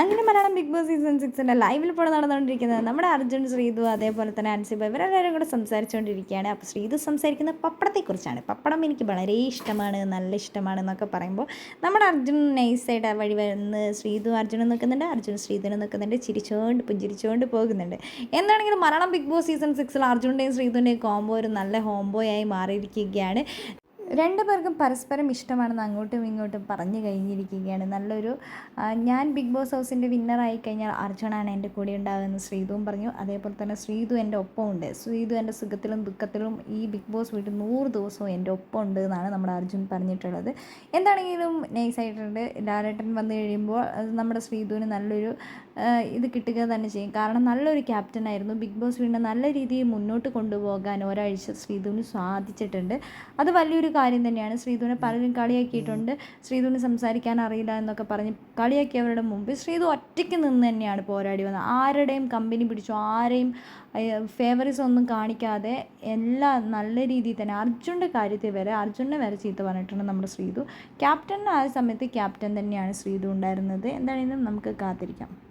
അങ്ങനെ Malayalam Bigg Boss season സിക്സിന്റെ ലൈവിൽ ഇപ്പോൾ നടന്നുകൊണ്ടിരിക്കുന്നത് നമ്മുടെ അർജുൻ ശ്രീതു അതേപോലെ തന്നെ അൻസിബ ഇവരെല്ലാവരും കൂടെ സംസാരിച്ചുകൊണ്ടിരിക്കുകയാണ്. അപ്പോൾ ശ്രീതു സംസാരിക്കുന്ന പപ്പടത്തെക്കുറിച്ചാണ്. പപ്പടം എനിക്ക് വളരെ ഇഷ്ടമാണ് നല്ല ഇഷ്ടമാണ് എന്നൊക്കെ പറയുമ്പോൾ നമ്മുടെ അർജുൻ നൈസായിട്ട് വഴി വന്ന് ശ്രീതു അർജുനും നിൽക്കുന്നുണ്ട്. അർജുൻ ശ്രീധുനും നിൽക്കുന്നുണ്ട്. ചിരിച്ചുകൊണ്ട് പുഞ്ചിരിച്ചുകൊണ്ട് പോകുന്നുണ്ട്. എന്താണെങ്കിലും മലയാളം ബിഗ് ബോസ് സീസൺ സിക്സിൽ അർജുന്റെയും ശ്രീധുവിന്റെയും കോംബോ ഒരു നല്ല ഹോംബോയായി മാറിയിരിക്കുകയാണ്. രണ്ടു പേർക്കും പരസ്പരം ഇഷ്ടമാണെന്ന് അങ്ങോട്ടും ഇങ്ങോട്ടും പറഞ്ഞു കഴിഞ്ഞിരിക്കുകയാണ്. നല്ലൊരു ഞാൻ ബിഗ് ബോസ് ഹൗസിന്റെ വിന്നറായി കഴിഞ്ഞാൽ അർജുനാണ് എന്റെ കൂടെ ഉണ്ടാകുമെന്ന് ശ്രീതുവും പറഞ്ഞു. അതേപോലെ തന്നെ ശ്രീതു എന്റെ ഒപ്പമുണ്ട് ശ്രീതു എന്റെ സുഖത്തിലും ദുഃഖത്തിലും ഈ ബിഗ് ബോസ് വീട്ടിൽ നൂറ് ദിവസവും എന്റെ ഒപ്പമുണ്ട് എന്നാണ് നമ്മുടെ അർജുൻ പറഞ്ഞിട്ടുള്ളത്. എന്താണെങ്കിലും നൈസായിട്ടുണ്ട്. ഡയറക്ടർ വന്നു കഴിയുമ്പോൾ നമ്മുടെ ശ്രീതുവിന് നല്ലൊരു ഇത് കിട്ടുക തന്നെ ചെയ്യും. കാരണം നല്ലൊരു ക്യാപ്റ്റൻ ആയിരുന്നു. ബിഗ് ബോസ് വീടിനെ നല്ല രീതിയിൽ മുന്നോട്ട് കൊണ്ടുപോകാൻ ഒരാഴ്ച ശ്രീതുവിന് സാധിച്ചിട്ടുണ്ട്. അത് വലിയൊരു കാര്യം തന്നെയാണ്. ശ്രീധുവിനെ പലരും കളിയാക്കിയിട്ടുണ്ട്. ശ്രീധുവിന് സംസാരിക്കാൻ അറിയില്ല എന്നൊക്കെ പറഞ്ഞ് കളിയാക്കിയവരുടെ മുമ്പിൽ ശ്രീധു ഒറ്റയ്ക്ക് നിന്ന് തന്നെയാണ് പോരാടി വന്നത്. ആരുടെയും കമ്പനി പിടിച്ചു ആരെയും ഫേവറിസ് ഒന്നും കാണിക്കാതെ എല്ലാ നല്ല രീതിയിൽ തന്നെ അർജുന്റെ കാര്യത്തിൽ വരെ അർജുനെ വരെ ചീത്ത പറഞ്ഞിട്ടുണ്ട് നമ്മുടെ ശ്രീധു. ക്യാപ്റ്റൻ ആ സമയത്ത് ക്യാപ്റ്റൻ തന്നെയാണ് ശ്രീധു ഉണ്ടായിരുന്നത്. എന്താണെങ്കിലും നമുക്ക് കാത്തിരിക്കാം.